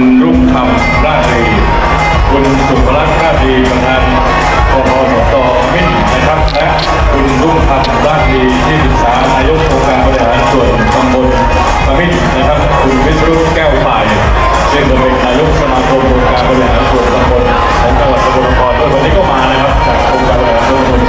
คุณรุ่งธรรมราชีคุณสุภรักษณ์ราชีประธานกพสตมินนะครับและคุณรุ่งธรรมราชีที่ปรึกษาอายกองค์การบริหารส่วนตำบลสมินนะครับคุณวิศรุตแก้วป่ายซึ่งเป็นนายกสมาคมองค์การบริหารส่วนตำบลของจังหวัดสกลนครด้วยวันนี้ก็มานะครับจากองค์การบริหารส่วน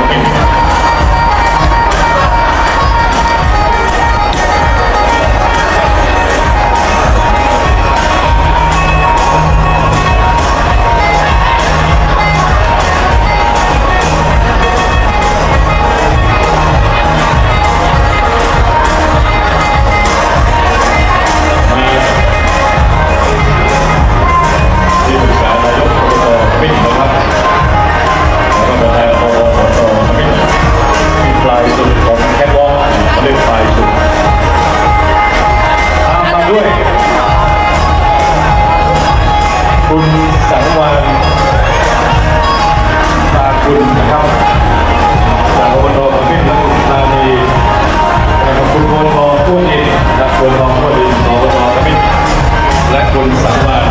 para começar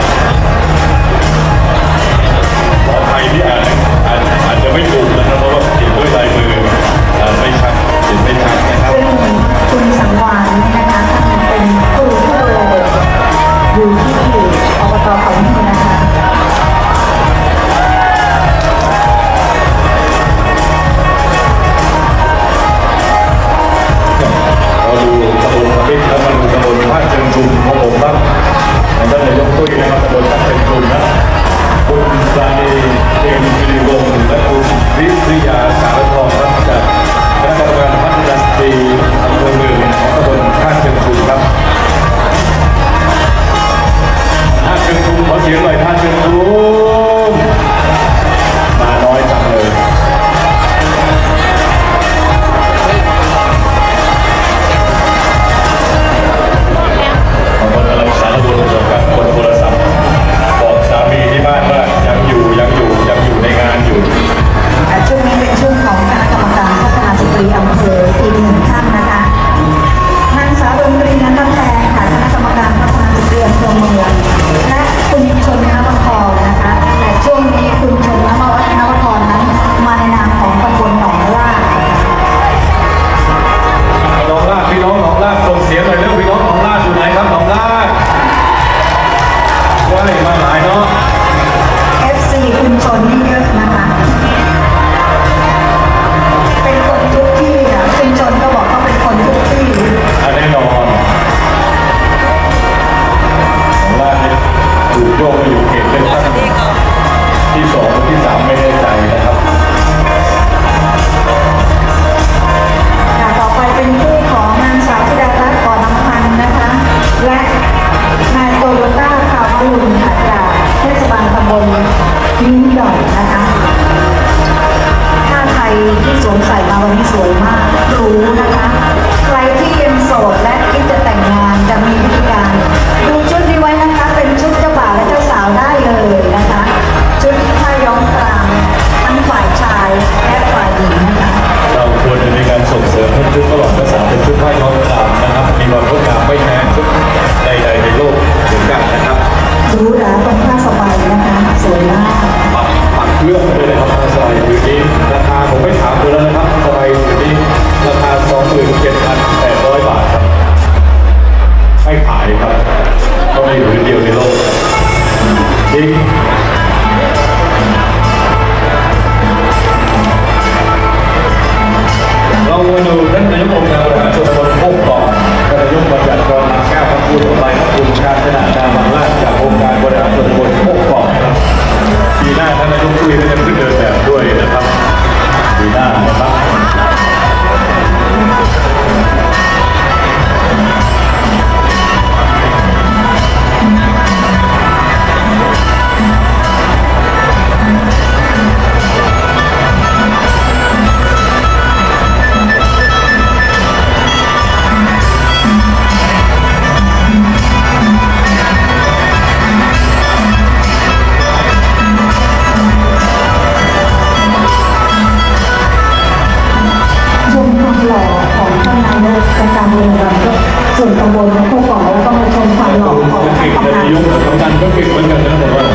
เหมือนกันนะบอกว่า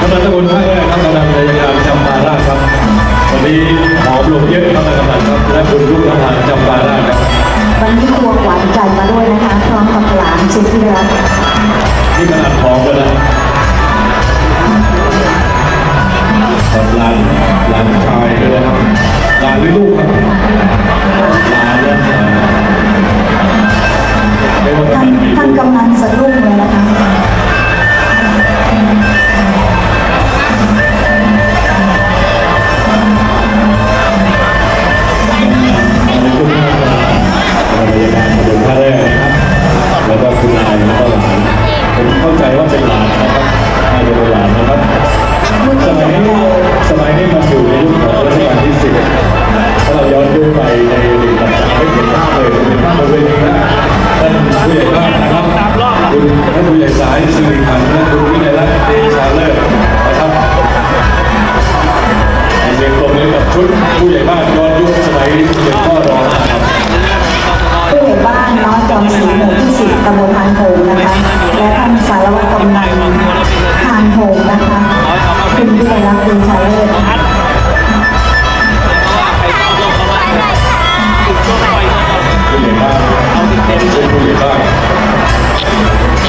กำนันตะบนท่าแรกครับกำลันพยายามจำปาราครับวันนี้หอมลงเยอะครับกำนันครับและคุณลูกทหารจำปาราครับวันนี้ตัวหวานใจมาด้วยนะคะพร้อมกับหลานสุดที่รักนี่ขนาดหอมกันนะหลานหลานชายด้วยนครับหลานไม่ลูกครับหลานนะท่านกำลังสะดุ้งเลยนะคะ ใน คุณวิไลรักษ์ดีชัยเลิศนะคะผู้ใหญ่บ้านเป็นชุดผู้ใหญ่บ้าน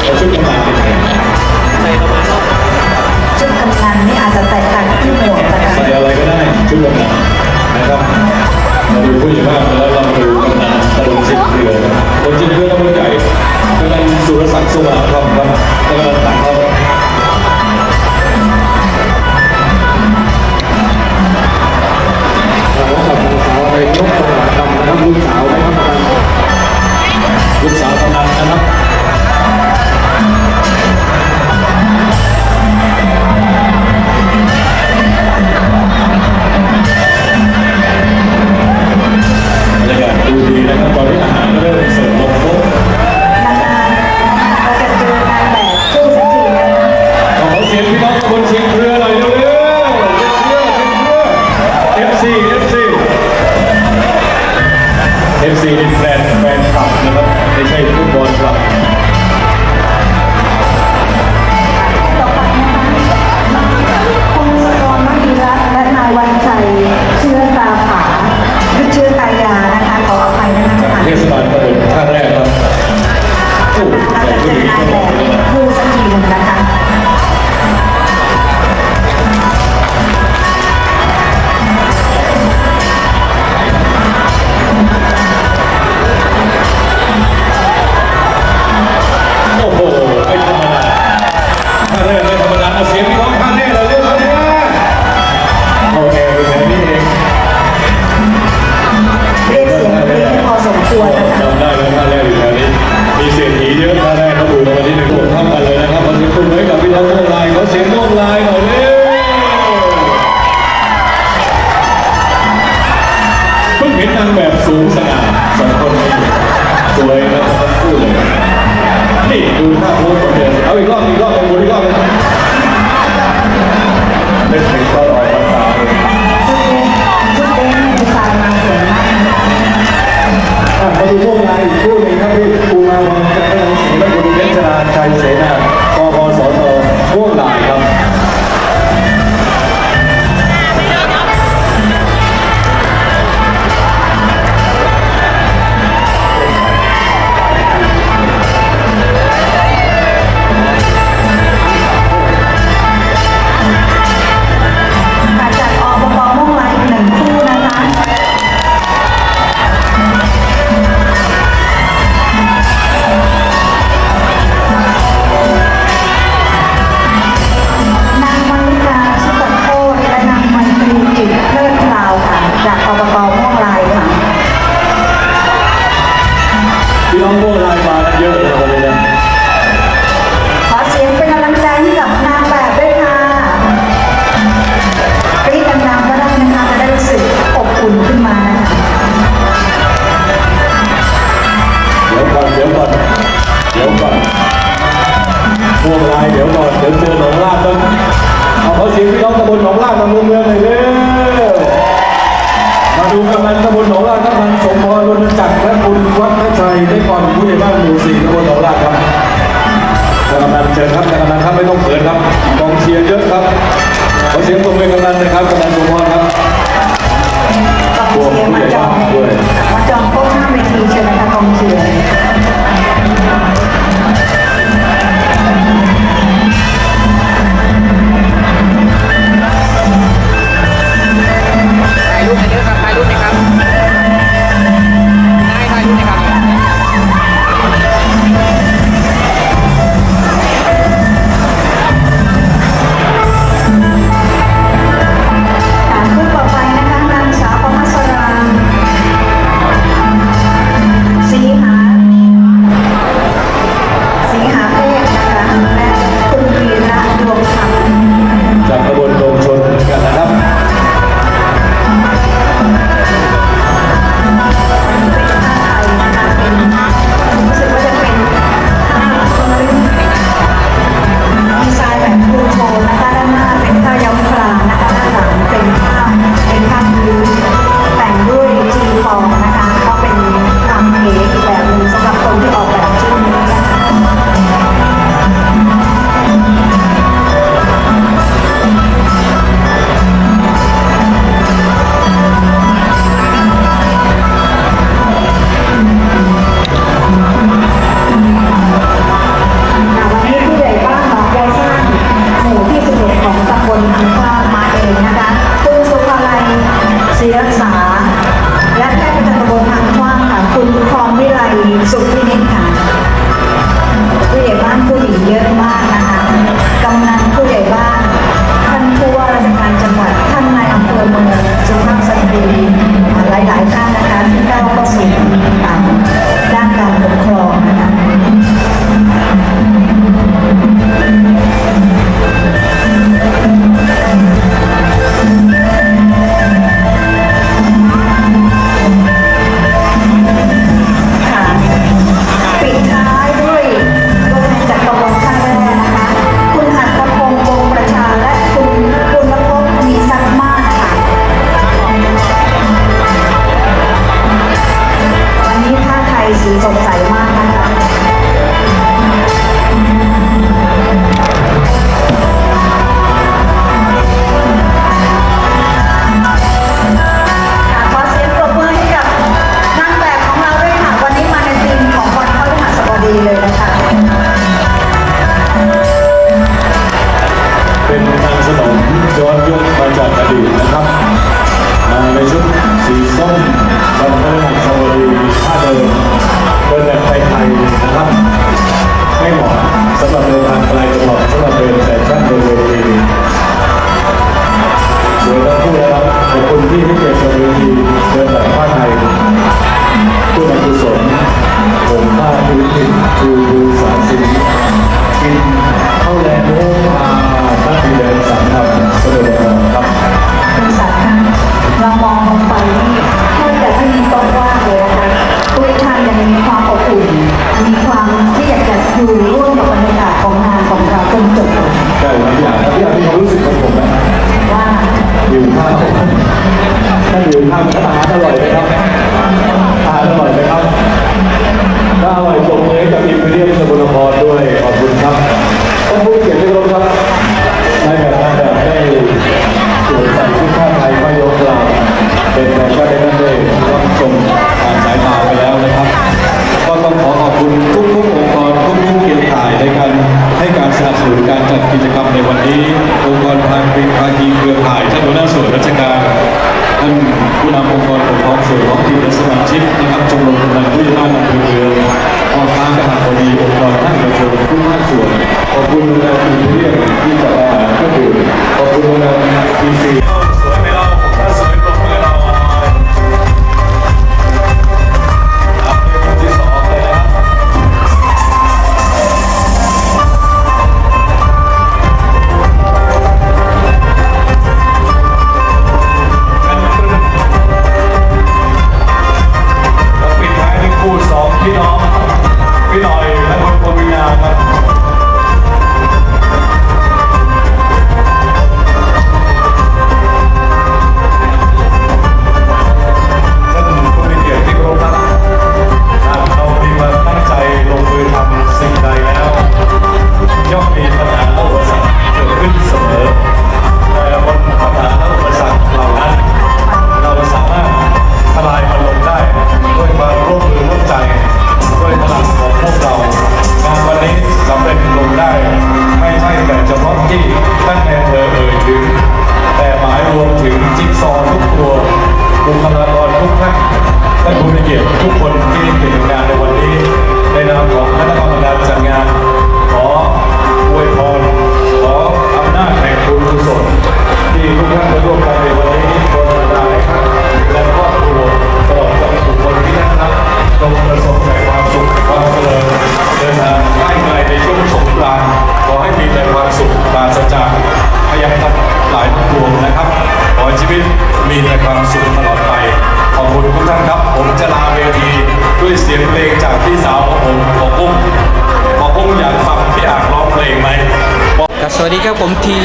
แล้วชุดกำลังเป็นไงชุดกำนันนี่อาจจะแตกต่างที่หมวกนะคะใส่อะไรก็ได้ชุดกำลังนะครับเราดูผู้ใหญ่บ้านแล้วเราดูกำลังตะลุงสิบเรือคนสิบเรือนตำบลใหญ่กำลังสุรศักดิ์สว่าง พี่น้องพวกนายมากันเยอะเลยวันนี้นะขอเสียงเป็นกำลังใจให้กับนางแบบด้วยค่ะกรี๊ดดังๆก็ได้นะคะจะได้รู้สึกอบอุ่นขึ้นมานะคะเดี๋ยวก่อนเดี๋ยวก่อนเดี๋ยวก่อนพวกนายเดี๋ยวก่อนเดี๋ยวเจอหนองลาดต้องเอาเขาเสียงพี่น้องตำบลหนองลาดมาเมืองเมืองหน่อยเร็วมาดูกำนันตำบลหนองลาดกำนันสมพรรณจักร เชิญครับท่านกำนันครับไม่ต้องเขินครับกองเชียร์เยอะครับขอเสียงปรบมือกำนันนะครับกำนันสมพร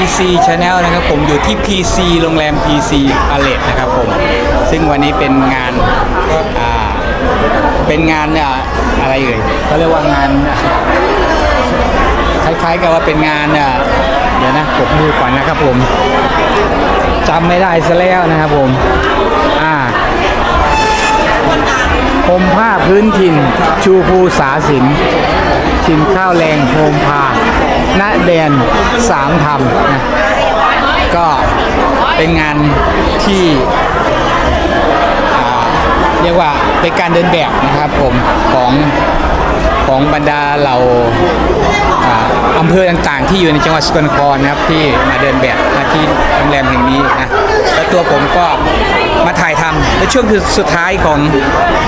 ผม TC Channel นะครับผมอยู่ที่ PC โรงแรม PC Palace นะครับผม ซึ่งวันนี้เป็นงานอ่าเป็นงานอ่าอะไรเอ่ยเขาเรียกว่างานคล้ายๆกับว่าเป็นงานอะเดี๋ยวนะผมดูก่อนนะครับผมจำไม่ได้ซะแล้วนะครับผมอ่าพมผ้าพื้นถิ่น ชูภูสาสิน ชิมข้าวแรงโฮมพาณแดนสามธรรมนะก็เป็นงานที่เรียกว่าเป็นการเดินแบบนะครับผมของของบรรดาเหล่าอำเภอต่างๆ ที่อยู่ในจังหวัดสกลนครนะครับที่มาเดินแบบมาที่โรงแรมแห่งนี้นะแล้วตัวผมก็ มาถ่ายทำในช่วงคือสุดท้ายของ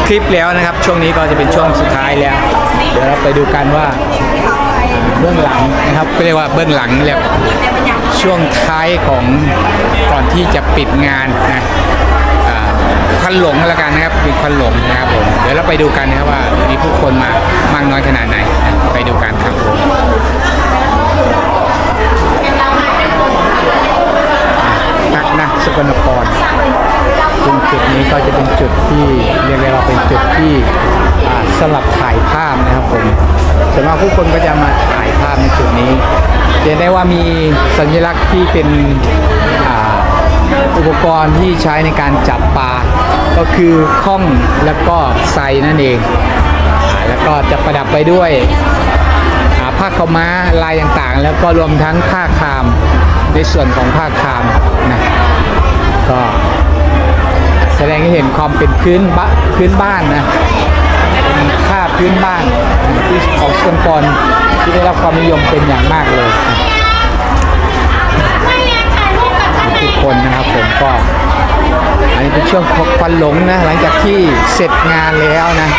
คลิปแล้วนะครับ ช่วงนี้ก็จะเป็นช่วงสุดท้ายแล้ว เดี๋ยวเราไปดูกันว่าเบื้องหลังนะครับเรียกว่าเบื้องหลังเรียกช่วงท้ายของก่อนที่จะปิดงานนะควันหลงแล้วกันนะครับมีควันหลงนะครับผมเดี๋ยวเราไปดูกันนะครับว่ามีผู้คนมามากน้อยขนาดไหนนะไปดูกันครับผมอะนะสกลนคร ซึ่งจุดนี้ก็จะเป็นจุดที่เรียกได้ว่าเป็นจุดที่สลับถ่ายภาพนะครับผมส่วนมากผู้คนก็จะมาถ่ายภาพในจุดนี้จะได้ว่ามีสัญลักษณ์ที่เป็นอ,อุปกรณ์ที่ใช้ในการจับปลาก็คือข้องแล้วก็ไซนั่นเองอแล้วก็จะประดับไปด้วยผ้าขาวม้าลายต่างๆ แล้วก็รวมทั้งผ้าคามในส่วนของผ้าคามนะก็ แสดงให้เห็นความเป็นพื้นบะพื้นบ้านนะค่าพื้นบ้านที่ของสกลนครที่ได้รับความนิยมเป็นอย่างมากเลยทุกคนนะครับผมก็อันนี้เป็นช่วงควันหลงนะหลังจากที่เสร็จงานแล้วนะ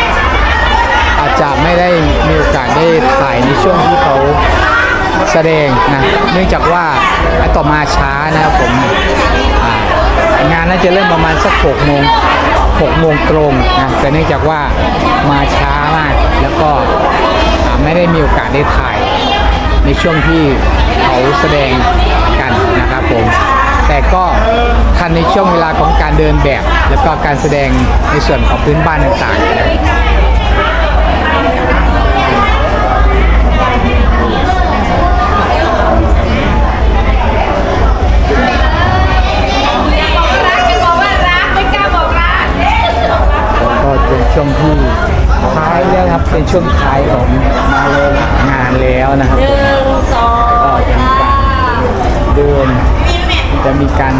อาจจะไม่ได้มีโอกาสได้ถ่ายในช่วงที่เขาแสดงนะเนื่องจากว่าต่อมาช้านะครับผม งานน่าจะเริ่มประมาณสักหกโมงหกโมงตรงนะแต่เนื่องจากว่ามาช้ามาก แล้วก็ไม่ได้มีโอกาสได้ถ่าย ในช่วงที่เขาแสดงกันนะครับผมแต่ก็ทันในช่วงเวลาของการเดินแบบ แล้วก็การแสดงในส่วนของพื้นบ้านต่างๆนะ เป็นช่วงท้ายของมาเลยงานแล้วนะครับก็จะมีการเดินจะมีการ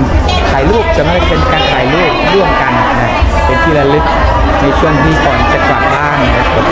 ถ่ายรูปจะไม่ได้เป็นการถ่ายรูปร่วมกันนะเป็นที่ระลึกในช่วงที่ก่อนจะกลับบ้านนะครับผม